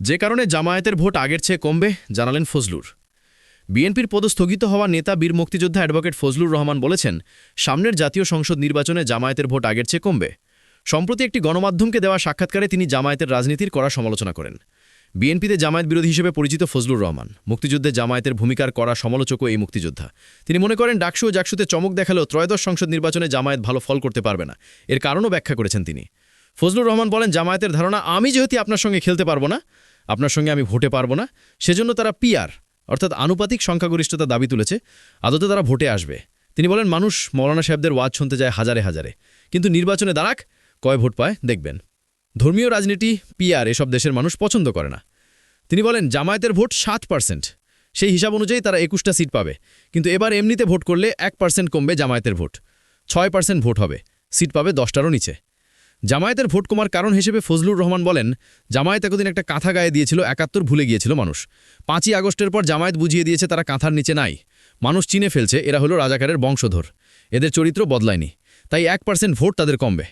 যে কারণে জামায়াতের ভোট আগের চেয়ে কমবে, জানালেন ফজলুর। বিএনপির পদস্থগিত হওয়া নেতা, বীর মুক্তিযোদ্ধা অ্যাডভোকেট ফজলুর রহমান বলেছেন, সামনের জাতীয় সংসদ নির্বাচনে জামায়াতের ভোট আগের চেয়ে কমবে। সম্প্রতি একটি গণমাধ্যমকে দেওয়া সাক্ষাৎকারে তিনি জামায়াতের রাজনীতির কড়া সমালোচনা করেন। বিএনপিতে জামায়াত বিরোধী হিসেবে পরিচিত ফজলুর রহমান। মুক্তিযুদ্ধে জামায়াতের ভূমিকার করা সমালোচকও এই মুক্তিযোদ্ধা। তিনি মনে করেন, ডাকসু ও জাকসুতে চমক দেখালেও ত্রয়োদশ সংসদ নির্বাচনে জামায়াত ভালো ফল করতে পারবে না। এর কারণও ব্যাখ্যা করেছেন তিনি। ফজলুর রহমান বলেন, জামায়াতের ধারণা, আমি যেহেতু আপনার সঙ্গে খেলতে পারব না আপনার সঙ্গে আমি ভোটে পারব না। সেজন্য তারা পিআর, অর্থাৎ আনুপাতিক সংখ্যাগরিষ্ঠতা দাবি তুলেছে। আদতে তারা ভোটে আসবে। তিনি বলেন, মানুষ মৌলানা সাহেবদের ওয়াজ শুনতে যায় হাজারে হাজারে। কিন্তু নির্বাচনে দাঁড়াক, কয় ভোট পায় দেখবেন। ধর্মীয় রাজনীতি, পিআর, এসব দেশের মানুষ পছন্দ করে না। তিনি বলেন, জামায়াতের ভোট সাত পার্সেন্ট। সেই হিসাব অনুযায়ী তারা একুশটা সিট পাবে। কিন্তু এবার এমনিতে ভোট করলে এক পার্সেন্ট কমবে জামায়াতের ভোট। ছয় পার্সেন্ট ভোট হবে। সিট পাবে দশটারও নিচে। জামায়াতের ভোট কমার কারণ হিসেবে ফজলুর রহমান বলেন, জামায়াত একদিন একটা কাঁথা গায়ে দিয়েছিল, একাত্তর ভুলে গিয়েছিল মানুষ। পাঁচই আগস্টের পর জামায়াত বুঝিয়ে দিয়েছে তারা কাঁথার নিচে নাই। মানুষ চিনে ফেলছে, এরা হলো রাজাকারের বংশধর। এদের চরিত্র বদলায়নি। তাই এক পার্সেন্ট ভোট তাদের কমবে।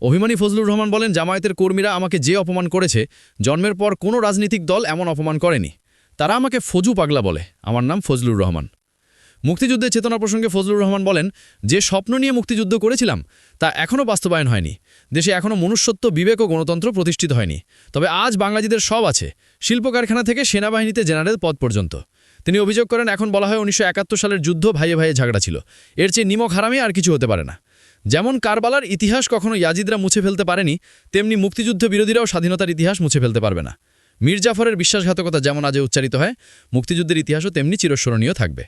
অভিমানী ফজলুর রহমান বলেন, জামায়াতের কর্মীরা আমাকে যে অপমান করেছে, জন্মের পর কোনো রাজনৈতিক দল এমন অপমান করেনি। তারা আমাকে ফজু পাগলা বলে। আমার নাম ফজলুর রহমান। মুক্তিযুদ্ধের চেতনা প্রসঙ্গে ফজলুর রহমান বলেন, যে স্বপ্ন নিয়ে মুক্তিযুদ্ধ করেছিলাম, তা এখনও বাস্তবায়ন হয়নি। দেশে এখনও মনুষ্যত্ব, বিবেক ও গণতন্ত্র প্রতিষ্ঠিত হয়নি। তবে আজ বাংলাদেশের সব আছে, শিল্প কারখানা থেকে সেনাবাহিনীতে জেনারেল পদ পর্যন্ত। তিনি অভিযোগ করেন, এখন বলা হয় উনিশশো একাত্তর সালের যুদ্ধ ভাইয়ে ভাইয়ে ঝগড়া ছিল। এর চেয়ে নিমক হারামে আর কিছু হতে পারে না। যেমন কারবালার ইতিহাস কখনো ইয়াজিদরা মুছে ফেলতে পারেনি, তেমনি মুক্তিযুদ্ধ বিরোধীরাও স্বাধীনতার ইতিহাস মুছে ফেলতে পারবে না। মীর জাফরের বিশ্বাসঘাতকতা যেমন আজে উচ্চারিত হয়, মুক্তিযুদ্ধের ইতিহাসও তেমনি চিরস্মরণীয় থাকবে।